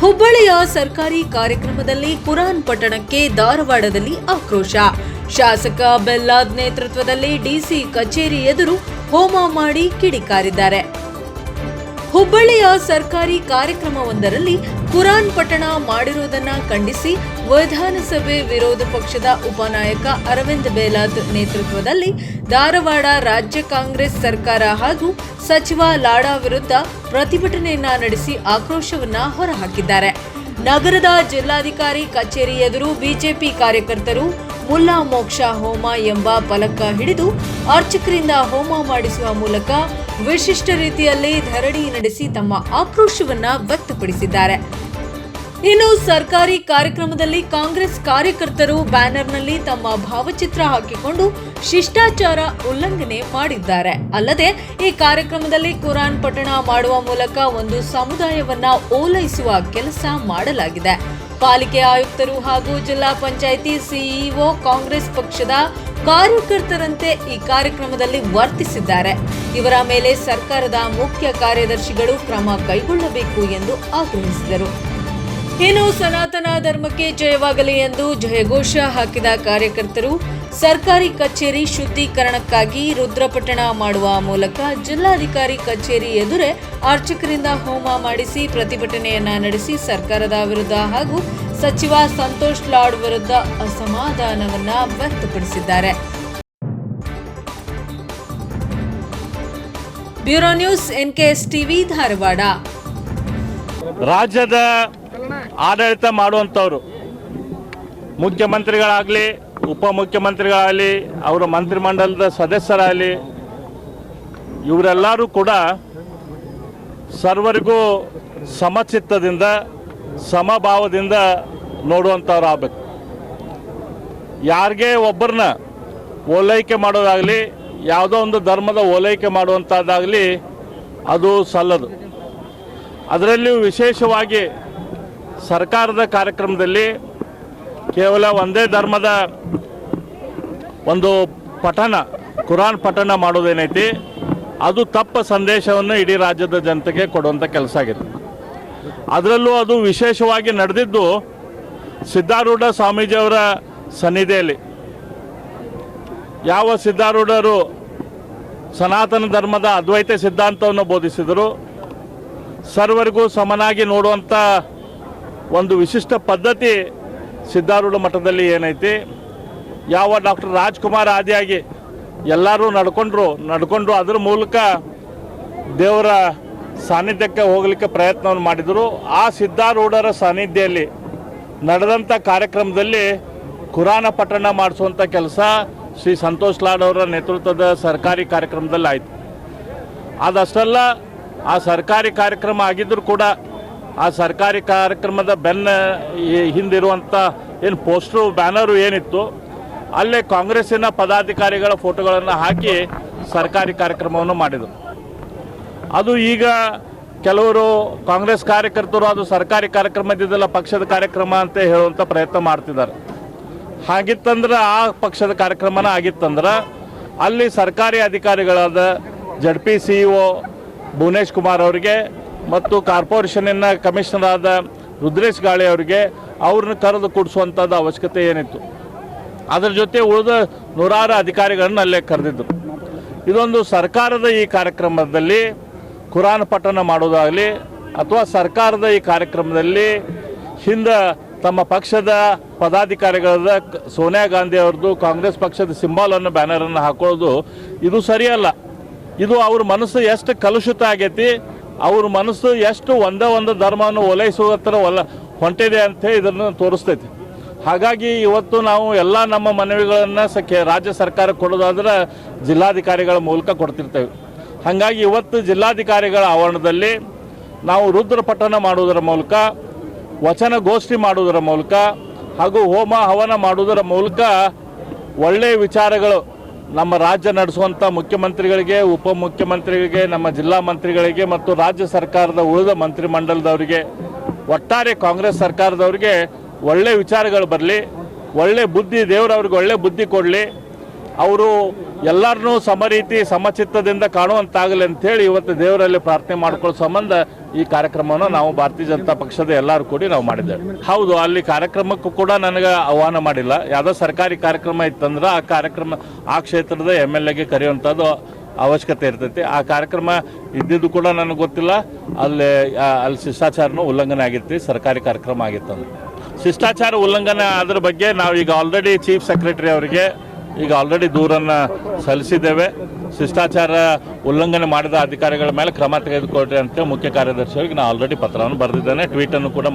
ಹುಬ್ಬಳ್ಳಿಯ ಸರ್ಕಾರಿ ಕಾರ್ಯಕ್ರಮದಲ್ಲಿ ಕುರಾನ್ ಪಟ್ಟಣಕ್ಕೆ ಧಾರವಾಡದಲ್ಲಿ ಆಕ್ರೋಶ. ಶಾಸಕ ಬೆಲ್ಲಾದ್ ನೇತೃತ್ವದಲ್ಲಿ ಡಿಸಿ ಕಚೇರಿ ಎದುರು ಹೋಮ ಮಾಡಿ ಕಿಡಿಕಾರಿದ್ದಾರೆ. ಹುಬ್ಬಳ್ಳಿಯ ಸರ್ಕಾರಿ ಕಾರ್ಯಕ್ರಮವೊಂದರಲ್ಲಿ ಕುರಾನ್ ಪಠಣ ಮಾಡಿರುವುದನ್ನ ಖಂಡಿಸಿ ವಿಧಾನಸಭೆ ವಿರೋಧ ಪಕ್ಷದ ಉಪನಾಯಕ ಅರವಿಂದ್ ಬೇಲಾತ್ ನೇತೃತ್ವದಲ್ಲಿ ಧಾರವಾಡ ರಾಜ್ಯ ಕಾಂಗ್ರೆಸ್ ಸರ್ಕಾರ ಹಾಗೂ ಸಚಿವ ಲಾಡಾ ವಿರುದ್ಧ ಪ್ರತಿಭಟನೆಯನ್ನ ನಡೆಸಿ ಆಕ್ರೋಶವನ್ನ ಹೊರಹಾಕಿದ್ದಾರೆ. ನಗರದ ಜಿಲ್ಲಾಧಿಕಾರಿ ಕಚೇರಿ ಎದುರು ಬಿಜೆಪಿ ಕಾರ್ಯಕರ್ತರು ಮುಲ್ಲಾ ಮೋಕ್ಷ ಹೋಮ ಎಂಬ ಫಲಕ ಹಿಡಿದು ಅರ್ಚಕರಿಂದ ಹೋಮ ಮಾಡಿಸುವ ಮೂಲಕ ವಿಶಿಷ್ಟ ರೀತಿಯಲ್ಲಿ ಧರಣಿ ನಡೆಸಿ ತಮ್ಮ ಆಕ್ರೋಶವನ್ನ ವ್ಯಕ್ತಪಡಿಸಿದ್ದಾರೆ. ಇನ್ನು ಸರ್ಕಾರಿ ಕಾರ್ಯಕ್ರಮದಲ್ಲಿ ಕಾಂಗ್ರೆಸ್ ಕಾರ್ಯಕರ್ತರು ಬ್ಯಾನರ್ನಲ್ಲಿ ತಮ್ಮ ಭಾವಚಿತ್ರ ಹಾಕಿಕೊಂಡು ಶಿಷ್ಟಾಚಾರ ಉಲ್ಲಂಘನೆ ಮಾಡಿದ್ದಾರೆ. ಅಲ್ಲದೆ, ಈ ಕಾರ್ಯಕ್ರಮದಲ್ಲಿ ಕುರಾನ್ ಪಠಣ ಮಾಡುವ ಮೂಲಕ ಒಂದು ಸಮುದಾಯವನ್ನ ಓಲೈಸುವ ಕೆಲಸ ಮಾಡಲಾಗಿದೆ. ಪಾಲಿಕೆ ಆಯುಕ್ತರು ಹಾಗೂ ಜಿಲ್ಲಾ ಪಂಚಾಯಿತಿ ಸಿಇಒ ಕಾಂಗ್ರೆಸ್ ಪಕ್ಷದ ಕಾರ್ಯಕರ್ತರಂತೆ ಈ ಕಾರ್ಯಕ್ರಮದಲ್ಲಿ ವರ್ತಿಸಿದ್ದಾರೆ. ಇವರ ಮೇಲೆ ಸರ್ಕಾರದ ಮುಖ್ಯ ಕಾರ್ಯದರ್ಶಿಗಳು ಕ್ರಮ ಕೈಗೊಳ್ಳಬೇಕು ಎಂದು ಆಗ್ರಹಿಸಿದರು. ಇನ್ನು ಸನಾತನ ಧರ್ಮಕ್ಕೆ ಜಯವಾಗಲಿ ಎಂದು ಜಯಘೋಷ ಹಾಕಿದ ಕಾರ್ಯಕರ್ತರು ಸರ್ಕಾರಿ ಕಚೇರಿ ಶುದ್ಧೀಕರಣಕ್ಕಾಗಿ ರುದ್ರಪಟ್ಟಣ ಮಾಡುವ ಮೂಲಕ ಜಿಲ್ಲಾಧಿಕಾರಿ ಕಚೇರಿ ಎದುರೇ ಅರ್ಚಕರಿಂದ ಹೋಮ ಮಾಡಿಸಿ ಪ್ರತಿಭಟನೆಯನ್ನ ನಡೆಸಿ ಸರ್ಕಾರದ ವಿರುದ್ಧ ಹಾಗೂ ಸಚಿವ ಸಂತೋಷ್ ಲಾಡ್ ವಿರುದ್ಧ ಅಸಮಾಧಾನವನ್ನ ವ್ಯಕ್ತಪಡಿಸಿದ್ದಾರೆ. Bureau news NKS TV, Dharwad. ರಾಜ್ಯದ ಆಡಳಿತ ಮಾಡುವಂಥವ್ರು, ಮುಖ್ಯಮಂತ್ರಿಗಳಾಗಲಿ, ಉಪಮುಖ್ಯಮಂತ್ರಿಗಳಾಗಲಿ, ಅವರ ಮಂತ್ರಿಮಂಡಲದ ಸದಸ್ಯರಾಗಲಿ, ಇವರೆಲ್ಲರೂ ಕೂಡ ಸರ್ವರಿಗೂ ಸಮಚಿತ್ತದಿಂದ ಸಮಭಾವದಿಂದ ನೋಡುವಂಥವ್ರು ಆಗಬೇಕು ಯಾರಿಗೆ ಒಬ್ಬರನ್ನ ಓಲೈಕೆ ಮಾಡೋದಾಗಲಿ, ಯಾವುದೋ ಒಂದು ಧರ್ಮದ ಓಲೈಕೆ ಮಾಡುವಂಥದ್ದಾಗಲಿ ಅದು ಸಲ್ಲದು. ಅದರಲ್ಲಿಯೂ ವಿಶೇಷವಾಗಿ ಸರ್ಕಾರದ ಕಾರ್ಯಕ್ರಮದಲ್ಲಿ ಕೇವಲ ಒಂದೇ ಧರ್ಮದ ಒಂದು ಪಠಣ, ಕುರಾನ್ ಪಠಣ ಮಾಡೋದೇನೈತಿ, ಅದು ತಪ್ಪ ಸಂದೇಶವನ್ನು ಇಡೀ ರಾಜ್ಯದ ಜನತೆಗೆ ಕೊಡುವಂಥ ಕೆಲಸ ಆಗಿದೆ. ಅದರಲ್ಲೂ ಅದು ವಿಶೇಷವಾಗಿ ನಡೆದಿದ್ದು ಸಿದ್ಧಾರೂಢ ಸ್ವಾಮೀಜಿಯವರ ಸನ್ನಿಧಿಯಲ್ಲಿ. ಯಾವ ಸಿದ್ಧಾರೂಢರು ಸನಾತನ ಧರ್ಮದ ಅದ್ವೈತ ಸಿದ್ಧಾಂತವನ್ನು ಬೋಧಿಸಿದರು ಸರ್ವರಿಗೂ ಸಮನಾಗಿ ನೋಡುವಂಥ ಒಂದು ವಿಶಿಷ್ಟ ಪದ್ಧತಿ ಸಿದ್ಧಾರೂಢ ಮಠದಲ್ಲಿ ಏನೈತಿ, ಯಾವ ಡಾಕ್ಟರ್ ರಾಜ್ಕುಮಾರ್ ಆದಿಯಾಗಿ ಎಲ್ಲರೂ ನಡ್ಕೊಂಡ್ರು ನಡ್ಕೊಂಡ್ರು ಅದರ ಮೂಲಕ ದೇವರ ಸಾನ್ನಿಧ್ಯಕ್ಕೆ ಹೋಗಲಿಕ್ಕೆ ಪ್ರಯತ್ನವನ್ನು ಮಾಡಿದರು. ಆ ಸಿದ್ಧಾರೂಢರ ಸಾನ್ನಿಧ್ಯದಲ್ಲಿ ನಡೆದಂಥ ಕಾರ್ಯಕ್ರಮದಲ್ಲಿ ಕುರಾನ ಪಠಣ ಮಾಡಿಸುವಂಥ ಕೆಲಸ ಶ್ರೀ ಸಂತೋಷ್ ಲಾಡ್ ಅವರ ನೇತೃತ್ವದ ಸರ್ಕಾರಿ ಕಾರ್ಯಕ್ರಮದಲ್ಲಿ ಆಯಿತು. ಅದಷ್ಟಲ್ಲ, ಆ ಸರ್ಕಾರಿ ಕಾರ್ಯಕ್ರಮ ಆಗಿದ್ದರೂ ಕೂಡ ಆ ಸರ್ಕಾರಿ ಕಾರ್ಯಕ್ರಮದ ಬೆನ್ನ ಹಿಂದಿರುವಂಥ ಏನು ಪೋಸ್ಟ್ರು, ಬ್ಯಾನರು ಏನಿತ್ತು, ಅಲ್ಲೇ ಕಾಂಗ್ರೆಸ್ಸಿನ ಪದಾಧಿಕಾರಿಗಳ ಫೋಟೋಗಳನ್ನು ಹಾಕಿ ಸರ್ಕಾರಿ ಕಾರ್ಯಕ್ರಮವನ್ನು ಮಾಡಿದರು. ಅದು ಈಗ ಕೆಲವರು ಕಾಂಗ್ರೆಸ್ ಕಾರ್ಯಕರ್ತರು ಅದು ಸರ್ಕಾರಿ ಕಾರ್ಯಕ್ರಮ ಇದ್ದಿದ್ದಲ್ಲ, ಪಕ್ಷದ ಕಾರ್ಯಕ್ರಮ ಅಂತ ಹೇಳುವಂಥ ಪ್ರಯತ್ನ ಮಾಡ್ತಿದ್ದಾರೆ. ಹಾಗಿತ್ತಂದ್ರೆ ಆ ಪಕ್ಷದ ಕಾರ್ಯಕ್ರಮನ ಆಗಿತ್ತಂದ್ರೆ ಅಲ್ಲಿ ಸರ್ಕಾರಿ ಅಧಿಕಾರಿಗಳಾದ Z P C E Bhuvanesh Kumar ಅವರಿಗೆ ಮತ್ತು ಕಾರ್ಪೊರೇಷನಿನ ಕಮಿಷನರ್ ಆದ ರುದ್ರೇಶ್ ಗಾಳಿ ಅವರಿಗೆ ಅವ್ರನ್ನ ಕರೆದು ಕೂಡಿಸುವಂಥದ್ದು ಅವಶ್ಯಕತೆ ಏನಿತ್ತು. ಅದರ ಜೊತೆ ಉಳಿದ ನೂರಾರು ಅಧಿಕಾರಿಗಳನ್ನ ಅಲ್ಲೇ ಕರೆದಿದ್ದರು ಇದೊಂದು ಸರ್ಕಾರದ ಈ ಕಾರ್ಯಕ್ರಮದಲ್ಲಿ ಕುರಾನ್ ಪಠನ ಮಾಡೋದಾಗಲಿ ಅಥವಾ ಸರ್ಕಾರದ ಈ ಕಾರ್ಯಕ್ರಮದಲ್ಲಿ ಹಿಂದೆ ತಮ್ಮ ಪಕ್ಷದ ಪದಾಧಿಕಾರಿಗಳಾದ ಸೋನಿಯಾ ಗಾಂಧಿ ಅವ್ರದ್ದು, ಕಾಂಗ್ರೆಸ್ ಪಕ್ಷದ ಸಿಂಬಾಲನ್ನು ಬ್ಯಾನರನ್ನು ಹಾಕೊಳ್ಳೋದು ಇದು ಸರಿಯಲ್ಲ. ಇದು ಅವ್ರ ಮನಸ್ಸು ಎಷ್ಟು ಕಲುಷಿತ ಆಗೈತಿ, ಅವ್ರ ಮನಸ್ಸು ಎಷ್ಟು ಒಂದೇ ಒಂದು ಧರ್ಮವನ್ನು ಓಲೈಸುವ ಥರ ಒಲ, ಹೊಂಟಿದೆ ಅಂತ ಇದನ್ನು ತೋರಿಸ್ತೈತಿ. ಹಾಗಾಗಿ ಇವತ್ತು ನಾವು ಎಲ್ಲ ನಮ್ಮ ಮನವಿಗಳನ್ನು ರಾಜ್ಯ ಸರ್ಕಾರ ಕೊಡೋದಾದ್ರೆ ಜಿಲ್ಲಾಧಿಕಾರಿಗಳ ಮೂಲಕ ಕೊಡ್ತಿರ್ತೇವೆ. ಹಾಗಾಗಿ ಇವತ್ತು ಜಿಲ್ಲಾಧಿಕಾರಿಗಳ ಆವರಣದಲ್ಲಿ ನಾವು ರುದ್ರ ಪಠಣ ಮಾಡುವುದರ ಮೂಲಕ, ವಚನ ಗೋಷ್ಠಿ ಮಾಡುವುದರ ಮೂಲಕ ಹಾಗೂ ಹೋಮ ಹವನ ಮಾಡುವುದರ ಮೂಲಕ ಒಳ್ಳೆಯ ವಿಚಾರಗಳು ನಮ್ಮ ರಾಜ್ಯ ನಡೆಸುವಂಥ ಮುಖ್ಯಮಂತ್ರಿಗಳಿಗೆ, ಉಪಮುಖ್ಯಮಂತ್ರಿಗಳಿಗೆ, ನಮ್ಮ ಜಿಲ್ಲಾ ಮಂತ್ರಿಗಳಿಗೆ ಮತ್ತು ರಾಜ್ಯ ಸರ್ಕಾರದ ಉಳಿದ ಮಂತ್ರಿಮಂಡಲದವರಿಗೆ, ಒಟ್ಟಾರೆ ಕಾಂಗ್ರೆಸ್ ಸರ್ಕಾರದವರಿಗೆ ಒಳ್ಳೆ ವಿಚಾರಗಳು ಬರಲಿ, ಒಳ್ಳೆ ಬುದ್ಧಿ ದೇವರವ್ರಿಗೆ ಒಳ್ಳೆ ಬುದ್ಧಿ ಕೊಡಲಿ. ಅವರು ಎಲ್ಲರನ್ನೂ ಸಮರೀತಿ, ಸಮಚಿತ್ತದಿಂದ ಕಾಣುವಂತಾಗಲಿ ಅಂತೇಳಿ ಇವತ್ತು ದೇವರಲ್ಲಿ ಪ್ರಾರ್ಥನೆ ಮಾಡ್ಕೊಳ್ಳೋ ಸಂಬಂಧ ಈ ಕಾರ್ಯಕ್ರಮವನ್ನು ನಾವು ಭಾರತೀಯ ಜನತಾ ಪಕ್ಷದ ಎಲ್ಲರೂ ಕೂಡಿ ನಾವು ಮಾಡಿದ್ದೇವೆ. ಹೌದು, ಅಲ್ಲಿ ಕಾರ್ಯಕ್ರಮಕ್ಕೂ ಕೂಡ ನನಗೆ ಆಹ್ವಾನ ಮಾಡಿಲ್ಲ. ಯಾವುದೋ ಸರ್ಕಾರಿ ಕಾರ್ಯಕ್ರಮ ಇತ್ತಂದ್ರೆ ಆ ಕಾರ್ಯಕ್ರಮ, ಆ ಕ್ಷೇತ್ರದ ಎಂ ಎಲ್ ಎಗೆ ಕರೆಯುವಂಥದ್ದು ಅವಶ್ಯಕತೆ ಇರ್ತೈತಿ. ಆ ಕಾರ್ಯಕ್ರಮ ಇದ್ದಿದ್ದು ಕೂಡ ನನಗೆ ಗೊತ್ತಿಲ್ಲ. ಅಲ್ಲಿ ಅಲ್ಲಿ ಶಿಷ್ಟಾಚಾರನೂ ಉಲ್ಲಂಘನೆ ಆಗಿತ್ತು, ಸರ್ಕಾರಿ ಕಾರ್ಯಕ್ರಮ ಆಗಿತ್ತು ಅಂತ ಶಿಷ್ಟಾಚಾರ ಉಲ್ಲಂಘನೆ ಅದ್ರ ಬಗ್ಗೆ ನಾವು ಈಗ ಆಲ್ರೆಡಿ ಚೀಫ್ ಸೆಕ್ರೆಟರಿ ಅವರಿಗೆ ಈಗ ಆಲ್ರೆಡಿ ದೂರನ್ನು ಸಲ್ಲಿಸಿದ್ದೇವೆ. ಶಿಷ್ಟಾಚಾರ ಉಲ್ಲಂಘನೆ ಮಾಡಿದ ಅಧಿಕಾರಿಗಳ ಮೇಲೆ ಕ್ರಮ ತೆಗೆದುಕೊಳ್ರಿ ಅಂತ ಮುಖ್ಯ ಕಾರ್ಯದರ್ಶಿಯವರಿಗೆ ನಾನು ಆಲ್ರೆಡಿ ಪತ್ರವನ್ನು ಬರೆದಿದ್ದೇನೆ. ಟ್ವೀಟನ್ನು ಕೂಡ